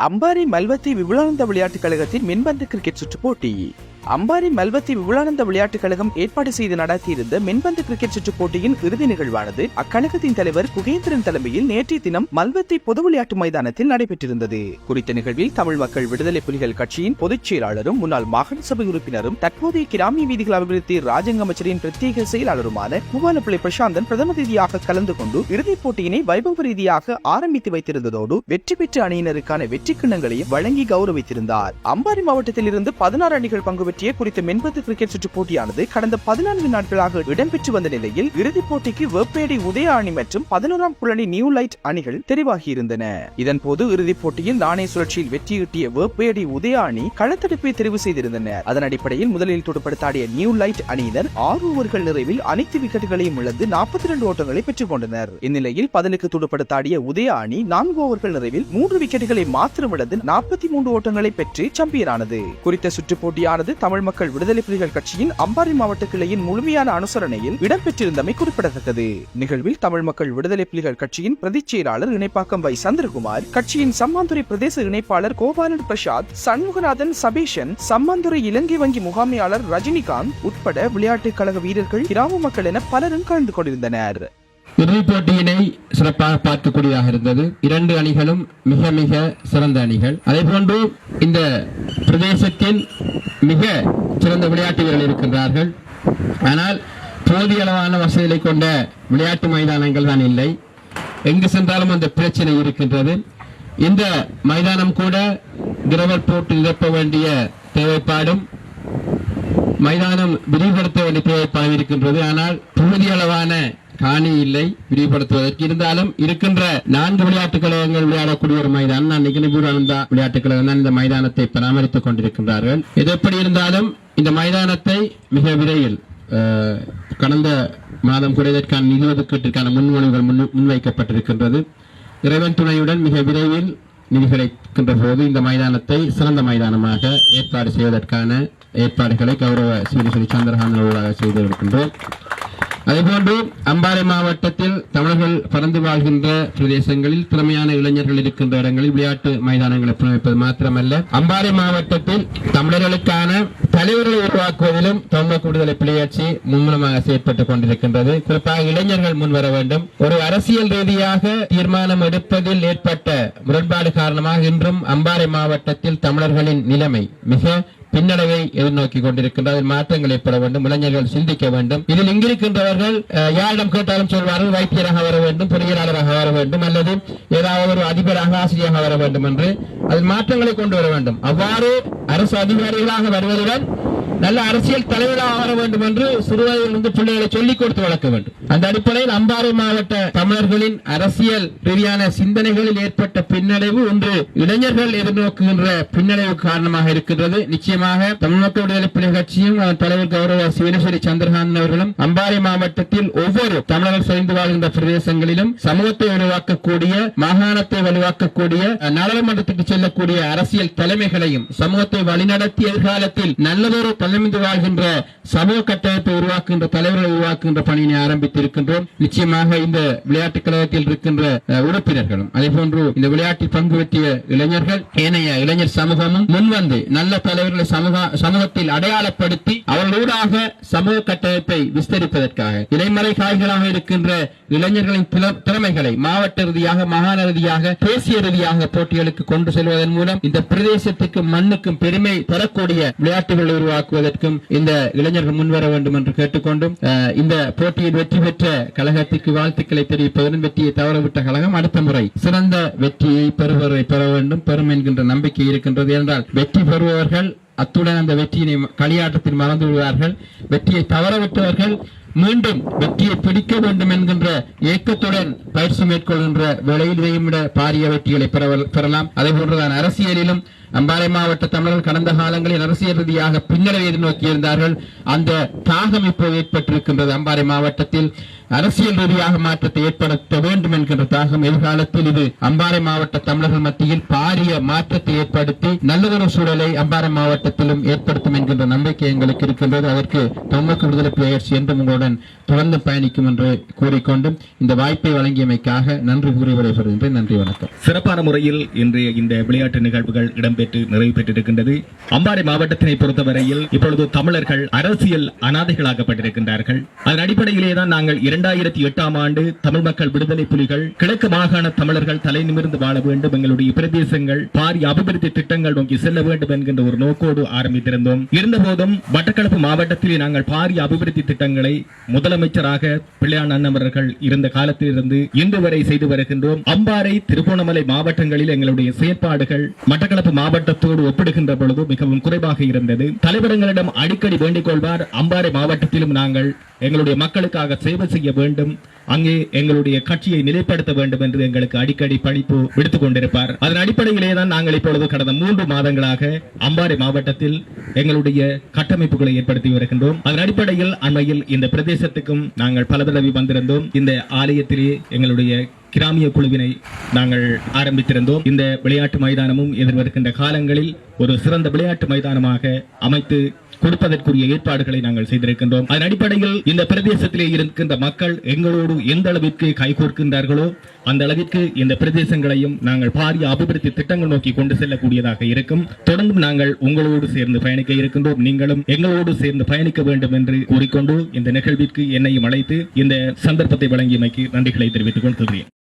அம்பாரி மல்வத்தி விபுலானந்த விளையாட்டுக் கழகத்தின் மின்பந்து கிரிக்கெட் சுற்றுப் போட்டி. அம்பாரி மல்வத்தி விபுலானந்த விளையாட்டுக் கழகம் ஏற்பாடு செய்து நடத்தியிருந்த மின்பந்து கிரிக்கெட் சுற்றுப் போட்டியின் இறுதி நிகழ்வானது அக்கழகத்தின் தலைவர் குகேந்திரன் தலைமையில் நேற்றைய தினம் மல்வத்தி பொது விளையாட்டு மைதானத்தில் நடைபெற்றிருந்தது. குறித்த நிகழ்வில் தமிழ் மக்கள் விடுதலை புலிகள் கட்சியின் பொதுச் செயலாளரும் முன்னாள் மாகாண சபை உறுப்பினரும் தற்போதைய கிராமிய வீதிகள் அபிவிருத்தி ராஜங்க அமைச்சரின் பிரத்யேக செயலாளருமான பூபாலப்பிள்ளை பிரசாந்தன் பிரதம ரீதியாக கலந்து கொண்டு இறுதிப் போட்டியினை வைபவ ரீதியாக ஆரம்பித்து வைத்திருந்ததோடு வெற்றி பெற்ற அணியினருக்கான வெற்றி கிண்ணங்களையும் வழங்கி கௌரவித்திருந்தார். அம்பாரி மாவட்டத்தில் இருந்து பதினாறு அணிகள் பங்கு பற்றிய குறித்த மென்பந்து கிரிக்கெட் சுற்று போட்டியானது கடந்த பதினான்கு நாட்களாக இடம்பெற்று வந்த நிலையில் இறுதிப் போட்டிக்கு வெப்பேடி உதய அணி மற்றும் பதினோராம் புலனி நியூ லைட் அணிகள் தெரிவாகியிருந்தன. இதன்போது இறுதிப் போட்டியில் நாணய சுழற்சியில் வெற்றியீட்டிய வெப்பேடி உதய அணி களத்தடுப்பை தெரிவு செய்திருந்தனர். அதன் அடிப்படையில் முதலில் துடுப்படுத்தாடிய நியூ லைட் அணியினர் ஆறு ஓவர்கள் நிறைவில் அனைத்து விக்கெட்டுகளையும் இழந்து நாற்பத்தி இரண்டு ஓட்டங்களை பெற்றுக் கொண்டனர். இந்நிலையில் பதிலுக்கு துடுப்படுத்தாடிய உதய அணி நான்கு ஓவர்கள் நிறைவில் மூன்று விக்கெட்டுகளை மாத்திரம் இழந்து நாற்பத்தி மூன்று ஓட்டங்களை பெற்று சாம்பியனானது. குறித்த சுற்றுப் போட்டியானது தமிழ் மக்கள் விடுதலை புலிகள் கட்சியின் அம்பாறை மாவட்ட கிளையின் முழுமையான அனுசரணையில் இடம்பெற்றிருந்தமை குறிப்பிடத்தக்கது. நிகழ்வில் தமிழ் மக்கள் விடுதலை புலிகள் கட்சியின் பிரதிச் செயலாளர் இணைப்பாக்கம் வை சந்திரகுமார் கட்சியின் சம்மாந்துறை பிரதேச இணைப்பாளர் கோபாலன் பிரசாத் சண்முகநாதன் சபேஷன் சம்மாந்துறை இலங்கை வங்கி முகாமையாளர் ரஜினிகாந்த் உட்பட விளையாட்டுக் கழக வீரர்கள் கிராம மக்கள் என பலரும் கலந்து கொண்டிருந்தனர். இறுதிப் போட்டியினை சிறப்பாக பார்க்கக்கூடியதாக இருந்தது. இரண்டு அணிகளும் மிக மிக சிறந்த அணிகள். அதே போன்று இந்த பிரதேசத்தின் மிக சிறந்த விளையாட்டு வீரர்கள் இருக்கின்றார்கள். ஆனால் போதிய அளவான வசதிகளை கொண்ட விளையாட்டு மைதானங்கள் தான் இல்லை. எங்கு சென்றாலும் அந்த பிரச்சனை இருக்கின்றது. இந்த மைதானம் கூட கிரவர் போட்டு நிரப்ப வேண்டிய தேவைப்பாடும் மைதானம் விரிவுபடுத்த வேண்டிய தேவைப்பாடும் இருக்கின்றது. ஆனால் போதிய அளவான காணி இல்லை விரிவுபடுத்துவதற்கு இருந்தாலும் இருக்கின்ற நான்கு விளையாட்டுக் கழகங்கள் விளையாடக்கூடிய ஒரு மைதானம் நான் நிகழ்பூரானந்தா விளையாட்டுக் கழகம் தான் இந்த மைதானத்தை பராமரித்துக் கொண்டிருக்கின்றார்கள். இது எப்படி இருந்தாலும் இந்த மைதானத்தை மிக விரைவில் கடந்த மாதம் கூட நிதி ஒதுக்கீட்டிற்கான முன்மொழிவுகள் முன் முன்வைக்கப்பட்டிருக்கின்றது. இறைவன் துணையுடன் மிக விரைவில் நிதி கிடைக்கின்ற போது இந்த மைதானத்தை சிறந்த மைதானமாக ஏற்பாடு செய்வதற்கான ஏற்பாடுகளை கௌரவ ஸ்ரீ சந்திரகாந்தன் செய்து செய்திருக்கின்றோம் அதேபோன்று அம்பாறை மாவட்டத்தில் தமிழர்கள் பறந்து வாழ்கின்ற பிரதேசங்களில் திறமையான இளைஞர்கள் இருக்கின்ற இடங்களில் விளையாட்டு மைதானங்களை புனமைப்பது மாத்திரமல்ல. அம்பாறை மாவட்டத்தில் தமிழர்களுக்கான தலைவர்களை உருவாக்குவதிலும் தமிழக கூடுதல் பிள்ளையாட்சி மும்முரமாக செயற்பட்டுக் கொண்டிருக்கின்றது. குறிப்பாக இளைஞர்கள் முன்வர வேண்டும். ஒரு அரசியல் ரீதியாக தீர்மானம் எடுப்பதில் ஏற்பட்ட முரண்பாடு காரணமாக இன்றும் அம்பாறை மாவட்டத்தில் தமிழர்களின் நிலைமை மிக பின்னடைவை எதிர்நோக்கி கொண்டிருக்கின்றது மாற்றங்களை மாற்றங்கள் ஏற்பட வேண்டும் இளைஞர்கள் சிந்திக்க வேண்டும். இதில் இங்கிருக்கின்றவர்கள் யாரிடம் கேட்டாலும் சொல்வார்கள் வைத்தியராக வர வேண்டும் பொறியியலாளராக வர வேண்டும் அல்லது ஏதாவது ஒரு அதிபராக ஆசிரியராக வர வேண்டும் என்று. அதில் மாற்றங்களை கொண்டு வர வேண்டும். அவ்வாறு அரசு அதிகாரிகளாக வருவதுடன் நல்ல அரசியல் தலைவராக வர வேண்டும் என்று சிறுவயதிலிருந்து பிள்ளைகளை சொல்லிக் கொடுத்து வளர்க்க வேண்டும். அந்த அடிப்படையில் அம்பாறை மாவட்ட தமிழர்களின் அரசியல் ரீதியான சிந்தனைகளில் ஏற்பட்ட பின்னடைவு ஒன்று இளைஞர்கள் எதிர்நோக்குகின்ற பின்னடைவு காரணமாக இருக்கின்றது. நிச்சயமாக தமிழ் மக்கள் விடுதலை கட்சியும் அதன் தலைவர் கௌரவ சிவனேஸ்வரி சந்திரகாந்தன் அவர்களும் அம்பாறை மாவட்டத்தில் ஒவ்வொரு தமிழர்கள் சரிந்து வாழ்கின்ற பிரதேசங்களிலும் சமூகத்தை வலுவாக்கக்கூடிய மாகாணத்தை வலுவாக்கக்கூடிய நாடாளுமன்றத்துக்கு செல்லக்கூடிய அரசியல் தலைமைகளையும் சமூகத்தை வழிநடத்தி எதிர்காலத்தில் நல்லதொரு தலைமைந்து வாழ்கின்ற சமூக கட்டமைப்பை உருவாக்குகின்ற தலைவர்களை உருவாக்குகின்ற பணியினை இருக்கின்றோம் நிச்சயமாக இந்த விளையாட்டுக் கழகத்தில் இருக்கின்ற உறுப்பினர்களும் அதே போன்று இந்த விளையாட்டில் பங்கு பெற்றிய இளைஞர்கள் ஏனைய இளைஞர் சமூகமும் முன்வந்து நல்ல தலைவர்களை சமூகத்தில் அடையாளப்படுத்தி அவர்களூடாக சமூக கட்டமைப்பை விஸ்தரிப்பதற்காக இடைமறை காய்களாக இருக்கின்ற இளைஞர்களின் திறமைகளை மாவட்ட ரீதியாக மாகாண ரீதியாக தேசிய ரீதியாக போட்டிகளுக்கு கொண்டு செல்வதன் மூலம் இந்த பிரதேசத்துக்கு மண்ணுக்கும் பெருமை தரக்கூடிய விளையாட்டுகளை உருவாக்குவதற்கும் இந்த இளைஞர்கள் முன்வர வேண்டும் என்று கேட்டுக்கொண்டும் அஹ், இந்த போட்டியில் வெற்றி பெற்ற கழகத்திற்கு வாழ்த்துக்களை தெரிவிப்பதுடன் வெற்றியை தவறவிட்ட கழகம் அடுத்த முறை சிறந்த வெற்றியை பெறுவரை பெற வேண்டும். பெறும் என்கின்ற நம்பிக்கை இருக்கின்றது என்றால் வெற்றி பெறுபவர்கள் அத்துடன் அந்த வெற்றியினை களியாட்டத்தில் மறந்து விடுவார்கள் வெற்றியை தவறவிட்டவர்கள் மீண்டும் வெற்றியை பிடிக்க வேண்டும் என்கின்ற ஏக்கத்துடன் பயிற்சி மேற்கொள்கின்ற வேளையில் விட பாரிய வெற்றிகளை பெறலாம். அதே போன்றுதான் அரசியலிலும் அம்பாறை மாவட்ட தமிழர்கள் கடந்த காலங்களில் அரசியல் ரீதியாக பின்னடைவை எதிர்நோக்கியிருந்தார்கள். அந்த தாகம் இப்போது ஏற்பட்டிருக்கின்றது அம்பாறை மாவட்டத்தில். அரசியல் ரீதியாக மாற்றத்தை ஏற்படுத்த வேண்டும் என்கின்ற தாகம் எதிர்காலத்தில் இது. அம்பாறை மாவட்ட தமிழர்கள் மத்தியில் பாரிய மாற்றத்தை ஏற்படுத்தி நல்லதொரு சூழலை அம்பாறை மாவட்டத்திலும் ஏற்படுத்தும் என்கின்ற நம்பிக்கை எங்களுக்கு இருக்கின்றது. அதற்கு தொகுப்பு விடுதலை பிளேயர்ஸ் என்றும் உங்களுடன் தொடர்ந்து பயணிக்கும் என்று கூறிக்கொண்டு இந்த வாய்ப்பை வழங்கியமைக்காக நன்றி கூறி விடைபெறுகின்றேன். நன்றி வணக்கம். சிறப்பான முறையில் இன்றைய இந்த விளையாட்டு நிகழ்வுகள் இடம்பெற்று நிறைவு பெற்றிருக்கின்றது. அம்பாறை மாவட்டத்தினை பொறுத்தவரையில் இப்பொழுது தமிழர்கள் அரசியல் அனாதைகளாகப்பட்டிருக்கின்றார்கள் அதன் அடிப்படையிலே தான் நாங்கள் இரண்டாயிரத்தி எட்டாம் ஆண்டு தமிழ் மக்கள் விடுதலை புலிகள் கிழக்கு மாகாண தமிழர்கள் தலை நிமிர்ந்து வாழ வேண்டும் எங்களுடைய பிரதேசங்கள் பாரிய அபிவிருத்தி திட்டங்கள் நோக்கி செல்ல வேண்டும் என்கின்ற ஒரு நோக்கோடு ஆரம்பித்திருந்தோம். இருந்தபோதும் மட்டக்களப்பு மாவட்டத்திலே நாங்கள் பாரிய அபிவிருத்தி திட்டங்களை முதலமைச்சராக பிள்ளையான் அண்ணன் அவர்கள் இருந்த காலத்திலிருந்து இன்று வரை செய்து வருகின்றோம். அம்பாறை திருகோணமலை மாவட்டங்களில் எங்களுடைய செயற்பாடுகள் மட்டக்களப்பு மாவட்டத்தோடு ஒப்பிடுகின்ற பொழுது மிகவும் குறைவாக இருந்தது. தலைவரங்களிடம் அடிக்கடி வேண்டிக் கொள்வார் அம்பாறை மாவட்டத்திலும் நாங்கள் எங்களுடைய மக்களுக்காக சேவை செய்ய வேண்டும் அங்கே எங்களுடைய கட்சியை நிலைப்படுத்த வேண்டும் என்று எங்களுக்கு அடிக்கடி பணிப்பு விடுத்துக் கொண்டிருப்பார். அதன் அடிப்படையிலே தான் நாங்கள் இப்பொழுது கடந்த மூன்று மாதங்களாக அம்பாறை மாவட்டத்தில் எங்களுடைய கட்டமைப்புகளை ஏற்படுத்தி வருகின்றோம். அதன் அடிப்படையில் அண்மையில் இந்த பிரதேசத்துக்கும் நாங்கள் பல தடவை வந்திருந்தோம். இந்த ஆலயத்திலே எங்களுடைய கிராமிய குழுவினை நாங்கள் ஆரம்பித்திருந்தோம். இந்த விளையாட்டு மைதானமும் எதிர்வருகின்ற காலங்களில் ஒரு சிறந்த விளையாட்டு மைதானமாக அமைத்து கொடுப்பதற்குரிய ஏற்பாடுகளை நாங்கள் செய்திருக்கின்றோம். அதன் அடிப்படையில் இந்த பிரதேசத்திலே இருக்கின்ற மக்கள் எங்களோடு எந்த அளவிற்கு கைகோர்க்கின்றார்களோ அந்த அளவிற்கு இந்த பிரதேசங்களையும் நாங்கள் பாரிய அபிவிருத்தி திட்டங்கள் நோக்கி கொண்டு செல்லக்கூடியதாக இருக்கும். தொடர்ந்தும் நாங்கள் உங்களோடு சேர்ந்து பயணிக்க இருக்கின்றோம். நீங்களும் எங்களோடு சேர்ந்து பயணிக்க வேண்டும் என்று கூறிக்கொண்டு இந்த நிகழ்விற்கு என்னையும் அழைத்து இந்த சந்தர்ப்பத்தை வழங்கியமைக்கு நன்றிகளை தெரிவித்துக் கொள்கிறேன்.